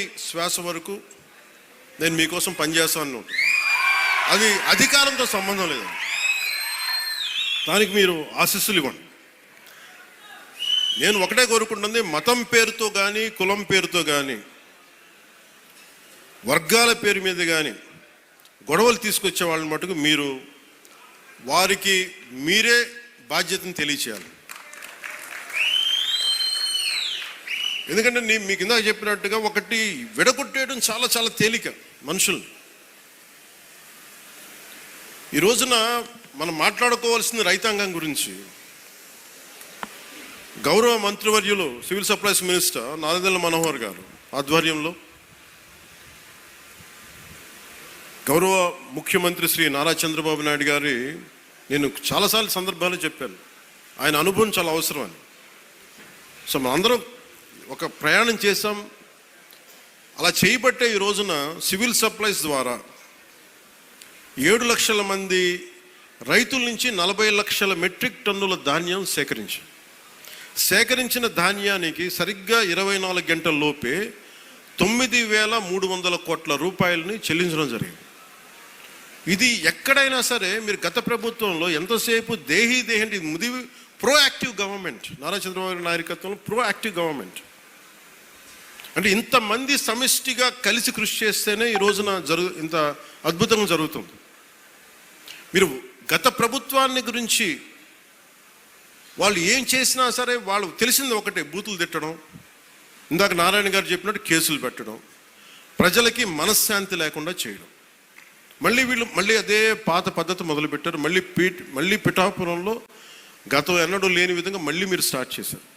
శ్వాస వరకు నేను మీకోసం పనిచేస్తాను. అది అధికారంతో సంబంధం లేదు. దానికి మీరు ఆశీస్సులు ఇవ్వండి. నేను ఒకటే కోరుకుంటుంది మతం పేరుతో కానీ కులం పేరుతో కానీ వర్గాల పేరు మీద కానీ గొడవలు తీసుకొచ్చే వాళ్ళని మటుకు మీరు వారికి మీరే బాధ్యతను తెలియచేయాలి. ఎందుకంటే నేను మీకు ఇందాక చెప్పినట్టుగా ఒకటి విడగొట్టేయడం చాలా చాలా తేలిక మనుషులు ఈ రోజున మనం మాట్లాడుకోవాల్సింది రైతాంగం గురించి. గౌరవ మంత్రివర్యులు civil supplies minister Nadendla Manohar garu ఆధ్వర్యంలో గౌరవ ముఖ్యమంత్రి శ్రీ నారా చంద్రబాబు నాయుడు గారి నేను చాలాసార్లు సందర్భాలు చెప్పాను. ఆయన అనుభవం చాలా అవసరం అని. సో మనందరం ఒక ప్రయాణం చేసాం అలా చేయబట్టే ఈ రోజున సివిల్ సప్లైస్ ద్వారా ఏడు లక్షల మంది రైతుల నుంచి నలభై లక్షల మెట్రిక్ టన్నుల ధాన్యం సేకరించాం. సేకరించిన ధాన్యానికి సరిగ్గా ఇరవై నాలుగు గంటల లోపే తొమ్మిది వేల మూడు వందల కోట్ల రూపాయలని చెల్లించడం జరిగింది. ఇది ఎక్కడైనా సరే మీరు గత ప్రభుత్వంలో ఎంతసేపు దేహీ దేహండి ముది proactive government Nara Chandrababu నాయకత్వంలో ప్రోయాక్టివ్ గవర్నమెంట్ అంటే ఇంతమంది సమిష్టిగా కలిసి కృషి చేస్తేనే ఈ రోజున జరుగు ఇంత అద్భుతంగా జరుగుతుంది. మీరు గత ప్రభుత్వాన్ని గురించి వాళ్ళు ఏం చేసినా సరే వాళ్ళు తెలిసింది ఒకటే బూతులు తిట్టడం ఇందాక నారాయణ గారు చెప్పినట్టు కేసులు పెట్టడం ప్రజలకి మనశ్శాంతి లేకుండా చేయడం. మళ్ళీ వీళ్ళు మళ్ళీ అదే పాత పద్ధతి మొదలుపెట్టారు మళ్ళీ పీఠ మళ్ళీ పిఠాపురంలో గతం ఎన్నడూ లేని విధంగా మళ్ళీ మీరు స్టార్ట్ చేశారు.